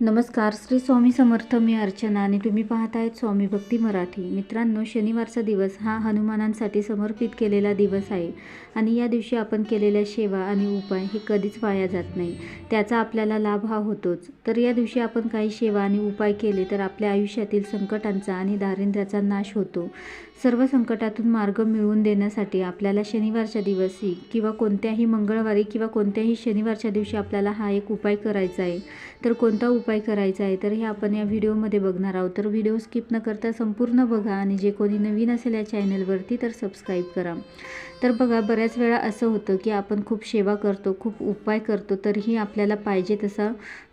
नमस्कार श्री स्वामी समर्थ मी अर्चना आणि तुम्ही पाहत आहेत स्वामी भक्ती मराठी. मित्रांनो शनिवारचा दिवस हा हनुमानांसाठी समर्पित केलेला दिवस आहे आणि या दिवशी आपण केलेल्या सेवा आणि उपाय हे कधीच वाया जात नाही. त्याचा आपल्याला लाभ हा होतोच. तर या दिवशी आपण काही सेवा आणि उपाय केले तर आपल्या आयुष्यातील संकटांचा आणि दारिद्र्याचा नाश होतो. सर्व संकटातून मार्ग मिळवून देण्यासाठी आपल्याला शनिवारच्या दिवशी किंवा कोणत्याही मंगळवारी किंवा कोणत्याही शनिवारच्या दिवशी आपल्याला हा एक उपाय करायचा आहे. तर कोणता उपाय उपाय करायचा आहे तर हे आपण या व्हिडिओमध्ये बघणार आहोत. तर व्हिडिओ स्किप न करता संपूर्ण बघा आणि जे कोणी नवीन असेल या चॅनलवरती तर सबस्क्राईब करा. तर बघा बऱ्याच वेळा असं होतं की आपण खूप सेवा करतो खूप उपाय करतो तरीही आपल्याला पाहिजे तसा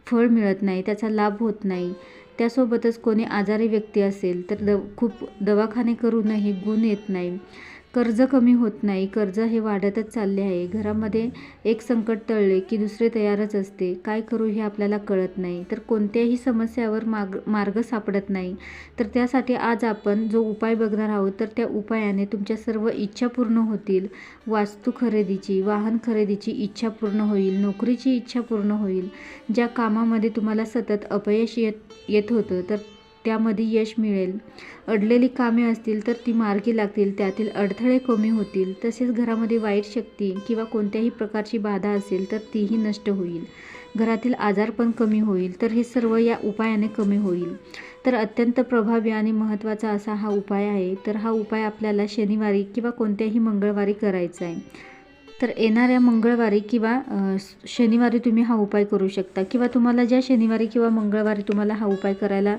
फळ मिळत नाही त्याचा लाभ होत नाही. त्यासोबतच कोणी आजारी व्यक्ती असेल तर द खूप दवाखाने करूनही गुण येत नाही. कर्ज कमी होत नाही. कर्ज हे वाढतच चालले आहे. घरामध्ये एक संकट टळले की दुसरे तयारच असते. काय करू हे आपल्याला कळत नाही. तर कोणत्याही समस्यावर माग मार्ग सापडत नाही. तर त्यासाठी आज आपण जो उपाय बघणार आहोत तर त्या उपायाने तुमच्या सर्व इच्छा पूर्ण होतील. वास्तू खरेदीची वाहन खरेदीची इच्छा पूर्ण होईल. नोकरीची इच्छा पूर्ण होईल. ज्या कामामध्ये तुम्हाला सतत अपयश येत येत होतं तर त्यामध्ये यश मिळेल. अडलेली कामे असतील तर ती मार्गी लागतील त्यातील अडथळे कमी होतील. तसेच घरामध्ये वाईट शक्ती किंवा कोणत्याही प्रकारची बाधा असेल तर तीही नष्ट होईल. घरातील आजार पण कमी होईल तर हे सर्व या उपायाने कमी होईल. तर अत्यंत प्रभावी आणि महत्त्वाचा असा हा उपाय आहे. तर हा उपाय आपल्याला शनिवारी किंवा कोणत्याही मंगळवारी करायचा आहे. तर येणाऱ्या मंगळवारी किंवा शनिवारी तुम्ही हा उपाय करू शकता. किंवा तुम्हाला ज्या शनिवारी किंवा मंगळवारी तुम्हाला हा उपाय करायला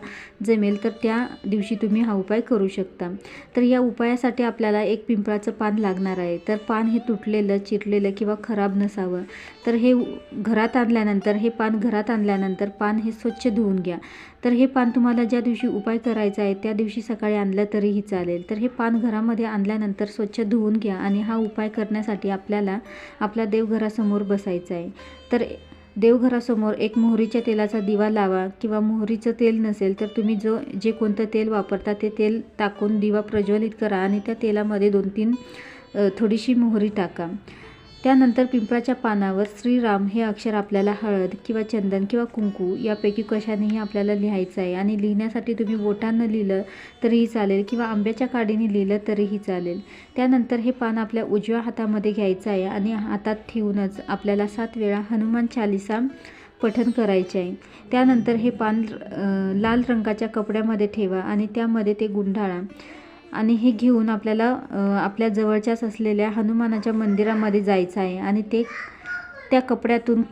जमेल तर त्या दिवशी तुम्ही हा उपाय करू शकता. तर या उपायासाठी आपल्याला एक पिंपळाचं पान लागणार आहे. तर पान हे तुटलेलं चिरलेलं किंवा खराब नसावं. तर हे घरात आणल्यानंतर हे पान घरात आणल्यानंतर पान हे स्वच्छ धुवून घ्या. तर हे पान तुम्हाला ज्या दिवशी उपाय करायचा आहे त्या दिवशी सकाळी आणलं तरीही चालेल. तर हे पान घरामध्ये आणल्यानंतर स्वच्छ धुवून घ्या आणि हा उपाय करण्यासाठी आपल्याला आपल्या देवघरासमोर बसायचं आहे. तर देवघरासमोर एक मोहरीच्या तेलाचा दिवा लावा किंवा मोहरीचं तेल नसेल तर तुम्ही जो जे कोणतं तेल वापरता ते तेल टाकून दिवा प्रज्वलित करा आणि त्या तेलामध्ये दोन तीन थोडीशी मोहरी टाका. त्यानंतर पिंपळाच्या पानावर श्रीराम हे अक्षर आपल्याला हळद किंवा चंदन किंवा कुंकू यापैकी कशानेही आपल्याला लिहायचं आहे. आणि लिहिण्यासाठी तुम्ही बोटानं लिहिलं तरीही चालेल किंवा आंब्याच्या काडीने लिहिलं तरीही चालेल. त्यानंतर हे पान आपल्या उजव्या हातामध्ये घ्यायचं आहे आणि हातात ठेवूनच आपल्याला सात वेळा हनुमान चालिसा पठन करायचे आहे. त्यानंतर हे पान लाल रंगाच्या कपड्यामध्ये ठेवा आणि त्यामध्ये ते गुंडाळा. आणि हे घेऊन आपल्याला आपल्या जवळच्याच असलेल्या हनुमानाच्या मंदिरामध्ये जायचं आहे आणि ते त्या कपड्यातून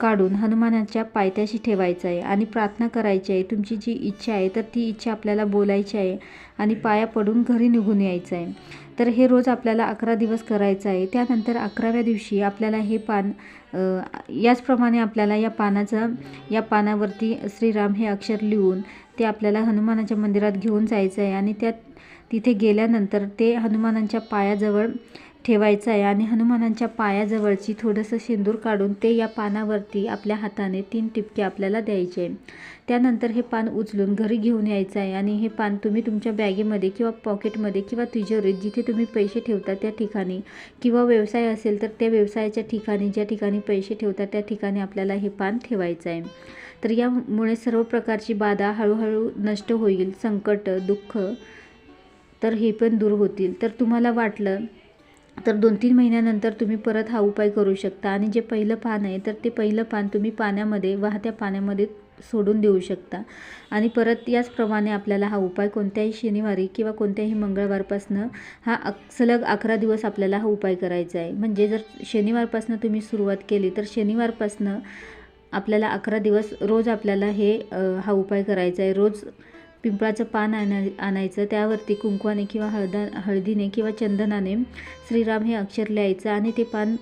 काढून हनुमानाच्या पायथ्याशी ठेवायचं आहे आणि प्रार्थना करायची आहे. तुमची जी इच्छा आहे तर ती इच्छा आपल्याला बोलायची आहे आणि पाया पडून घरी निघून यायचं आहे. तर हे रोज आपल्याला अकरा दिवस करायचं आहे. त्यानंतर अकराव्या दिवशी आपल्याला हे पान याचप्रमाणे आपल्याला या पानाचं या पानावरती श्रीराम हे अक्षर लिहून ते आपल्याला हनुमानाच्या मंदिरात घेऊन जायचं आहे आणि त्यात तिथे गेल्यानंतर ते हनुमानांच्या पायाजवळ ठेवायचं आहे आणि हनुमानांच्या पायाजवळची थोडंसं शेंदूर काढून ते या पानावरती आपल्या हाताने तीन टिपके आपल्याला द्यायचे आहे. त्यानंतर हे पान उचलून घरी घेऊन यायचं आहे आणि हे पान तुम्ही तुमच्या बॅगेमध्ये किंवा पॉकेटमध्ये किंवा तिजोरीत जिथे तुम्ही पैसे ठेवता त्या ठिकाणी किंवा व्यवसाय असेल तर त्या व्यवसायाच्या ठिकाणी ज्या ठिकाणी पैसे ठेवता त्या ठिकाणी आपल्याला हे पान ठेवायचं आहे. तर यामुळे सर्व प्रकारची बाधा हळूहळू नष्ट होईल संकट दुःख तर हे पण दूर होतील. तर तुम्हाला वाटलं तर दोन तीन महिन्यानंतर तुम्ही परत हा उपाय करू शकता. आणि जे पहिलं पान आहे तर ते पहिलं पान तुम्ही पाण्यामध्ये वाहत्या पाण्यामध्ये सोडून देऊ शकता. आणि परत याचप्रमाणे आपल्याला हा उपाय कोणत्याही शनिवारी किंवा कोणत्याही मंगळवारपासनं हा सलग अकरा दिवस आपल्याला हा उपाय करायचा आहे. म्हणजे जर शनिवारपासनं तुम्ही सुरुवात केली तर शनिवारपासनं आपल्याला अकरा दिवस रोज आपल्याला हे हा उपाय करायचा आहे. रोज पिंपळाचं पान आणा आणायचं. त्यावरती कुंकवाने किंवा हळदा हळदीने किंवा चंदनाने श्रीराम हे अक्षर लिहायचं आणि ते पान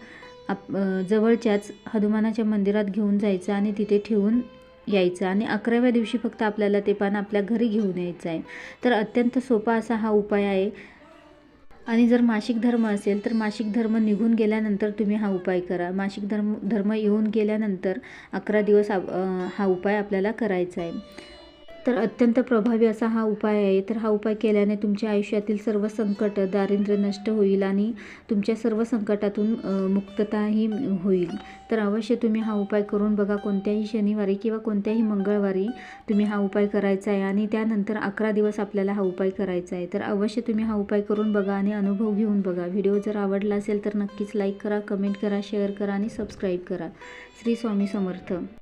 आप जवळच्याच हनुमानाच्या मंदिरात घेऊन जायचं आणि तिथे ठेवून यायचं. आणि अकराव्या दिवशी फक्त आपल्याला ते पान आपल्या घरी घेऊन यायचं आहे. तर अत्यंत सोपा असा हा उपाय आहे. आणि जर मासिक धर्म असेल तर मासिक धर्म निघून गेल्यानंतर तुम्ही हा उपाय करा. मासिक धर्म धर्म येऊन गेल्यानंतर अकरा दिवस हा उपाय आपल्याला करायचा आहे. तर अत्यंत प्रभावी असा हा उपाय आहे. तर हा उपाय केल्याने तुमच्या आयुष्यातील सर्व संकट दारिद्र्य नष्ट होईल आणि तुमच्या सर्व संकटातून मुक्तताही होईल. तर अवश्य तुम्ही हा उपाय करून बघा. कोणत्याही शनिवारी किंवा कोणत्याही मंगळवारी तुम्ही हा उपाय करायचा आहे आणि त्यानंतर अकरा दिवस आपल्याला हा उपाय करायचा आहे. तर अवश्य तुम्ही हा उपाय करून बघा आणि अनुभव घेऊन बघा. व्हिडिओ जर आवडला असेल तर नक्कीच लाईक करा कमेंट करा शेअर करा आणि सबस्क्राईब करा. श्री स्वामी समर्थ.